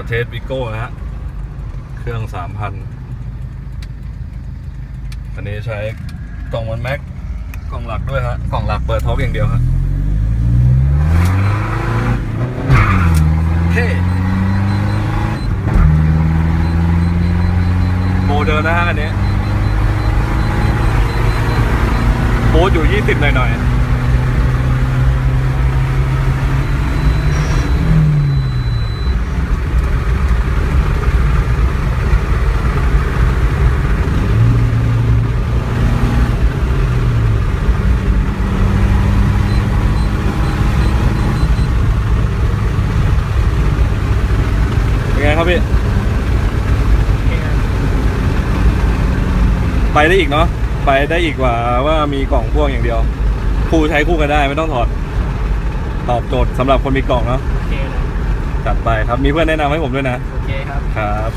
มาเทสวิโก้นะฮะ เครื่องสามพันอันนี้ใช้กล่องมันแม็กกล่องหลักด้วยฮะ กล่องหลักเปิดท็อปอย่างเดียวฮะเท่โมเดิร์นนะฮะอันนี้โบ๊อยู่ยี่สิบหน่อยๆ ครับพี่ ไปได้อีกเนาะ ไปได้อีกกว่าว่ามีกล่องพ่วงอย่างเดียว คู่ใช้คู่กันได้ไม่ต้องถอด ตอบโจทย์สำหรับคนมีกล่องเนาะ โอเคเลยจัดไปครับ มีเพื่อนแนะนำให้ผมด้วยนะ โอเคครับ ครับ